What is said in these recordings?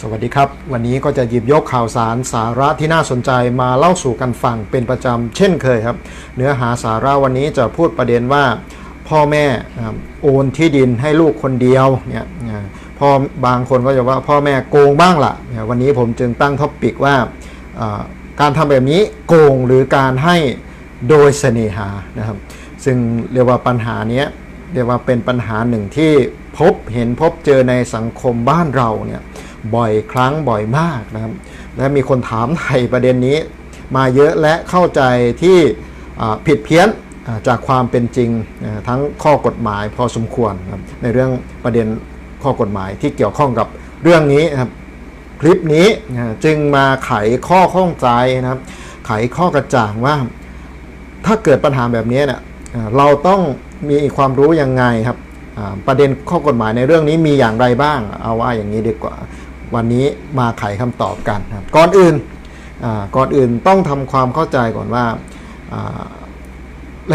สวัสดีครับ วันนี้ก็จะหยิบยกข่าวสารสาระที่น่าสนใจมาเล่าสู่กันฟังเป็นประจำเช่นเคยครับ เนื้อหาสาระวันนี้จะพูดประเด็นว่า พ่อแม่โอนที่ดินให้ลูกคนเดียวเนี่ยนะพ่อบางคนก็จะว่าพ่อแม่โกงบ้างละเนี่ยวันนี้ผมจึงตั้งท็อปปิกว่าการทำแบบนี้โกงหรือการให้โดยเสน่หานะครับ ซึ่งเรียกว่าปัญหานี้เรียกว่าเป็นปัญหาหนึ่งที่พบเห็นพบเจอในสังคมบ้านเราเนี่ย บ่อยครั้งบ่อยมากนะครับ และมีคนถามไทยประเด็นนี้ มาเยอะและเข้าใจที่ผิดเพี้ยนจากความเป็นจริงทั้งข้อกฎหมายพอสมควรครับในเรื่องประเด็นข้อกฎหมายที่เกี่ยวข้องกับเรื่องนี้นะครับคลิปนี้จึงมาไขข้อข้องใจนะครับ ไขข้อกระจ่างว่า ถ้าเกิดปัญหาแบบนี้เนี่ยเราต้องมีความรู้ยังไงครับประเด็นข้อกฎหมายในเรื่องนี้มีอย่างไรบ้าง เอาว่าอย่างนี้ดีกว่า วันนี้มาไขคำตอบกันครับก่อนอื่นก่อนอื่นต้องทำความเข้าใจก่อนว่าอ่า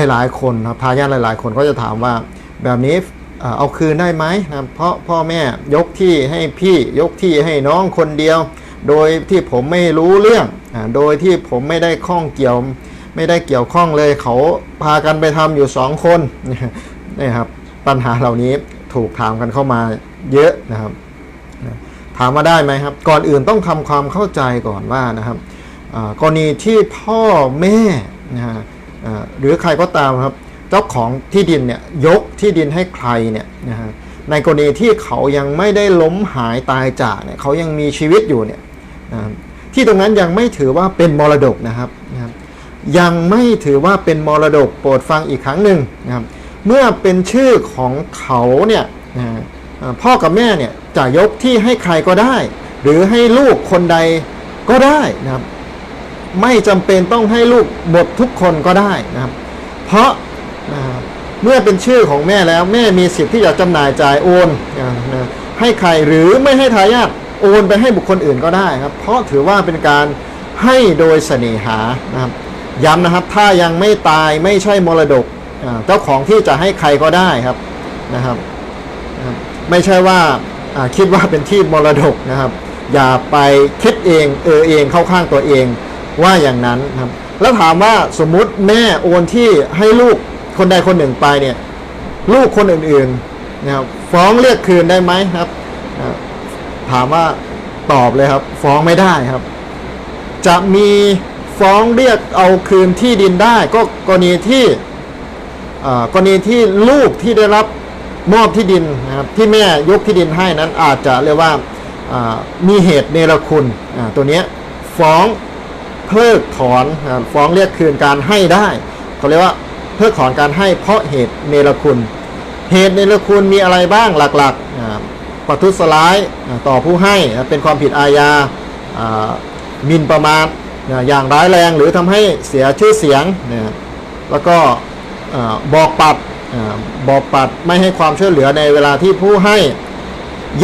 หลาย ๆ คนครับทายาทหลาย ๆ คนก็จะถามว่าแบบนี้เอาคืนได้ไหมนะเพราะพ่อแม่ยกที่ให้พี่ยกที่ให้น้องคนเดียว โดยที่ผมไม่รู้เรื่อง โดยที่ผมไม่ได้ข้องเกี่ยว ไม่ได้เกี่ยวข้องเลยเขาพากันไปทำอยู่สองคนนี่ครับปัญหาเหล่านี้ถูกถามกันเข้ามาเยอะนะครับ ถามมาได้ไหมครับ ก่อนอื่นต้องทำความเข้าใจก่อนว่านะครับกรณีที่พ่อแม่นะฮะหรือใครก็ตามครับ เจ้าของที่ดินเนี่ยยกที่ดินให้ใครเนี่ยนะฮะในกรณีที่เขายังไม่ได้ล้มหายตายจากเนี่ยเขายังมีชีวิตอยู่เนี่ยนะที่ตรงนั้นยังไม่ถือว่าเป็นมรดกนะครับนะครับยังไม่ถือว่าเป็นมรดกโปรดฟังอีกครั้งหนึ่งนะครับเมื่อเป็นชื่อของเขาเนี่ยนะ พ่อกับแม่เนี่ยจะยกที่ให้ใครก็ได้ หรือให้ลูกคนใดก็ได้นะครับ ไม่จำเป็นต้องให้ลูกหมดทุกคนก็ได้นะครับ เพราะเมื่อเป็นชื่อของแม่แล้วแม่มีสิทธิ์ที่จะจำหน่ายจ่ายโอนอ่านะให้ใครหรือไม่ให้ทายาทโอนไปให้บุคคลอื่นก็ได้ครับ เพราะถือว่าเป็นการให้โดยเสน่หานะครับย้ำนะครับถ้ายังไม่ตายไม่ใช่มรดกเจ้าของที่จะให้ใครก็ได้ครับนะครับ นะครับไม่ใช่ว่าคิดว่าเป็นที่มรดกนะครับ อย่าไปคิดเองเออเองเข้าข้างตัวเองว่าอย่างนั้นนะครับ แล้วถามว่าสมมุติแม่โอนที่ให้ลูกคนใดคนหนึ่งไปเนี่ยลูกคนอื่นๆนะครับฟ้องเรียกคืนได้ไหมครับ ถามว่าตอบเลยครับ ฟ้องไม่ได้ครับ จะมีฟ้องเรียกเอาคืนที่ดินได้ ก็กรณีที่กรณีที่ลูกที่ได้รับ มอบที่ดินนะครับที่แม่ยกที่ดินให้นั้นอาจจะเรียกว่ามีเหตุเนรคุณตัวนี้ฟ้องเพิกถอนฟ้องเรียกคืนการให้ได้เขาเรียกว่าเพิกถอนการให้เพราะเหตุเนรคุณ เหตุเนรคุณมีอะไรบ้างหลักๆประทุษร้ายต่อผู้ให้เป็นความผิดอาญามินประมาทอย่างร้ายแรงหรือทำให้เสียชื่อเสียงแล้วก็บอกปัด บอบปัดไม่ให้ความช่วยเหลือในเวลาที่ผู้ให้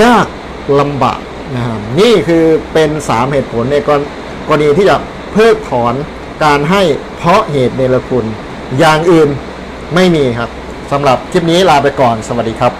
ยากลำบากนะครับนี่คือเป็นสามเหตุผลในกรกรณีที่จะเพิกถอนการให้เพราะเหตุเนรคุณ อย่างอื่นไม่มีครับสำหรับคลิปนี้ลาไปก่อนสวัสดีครับ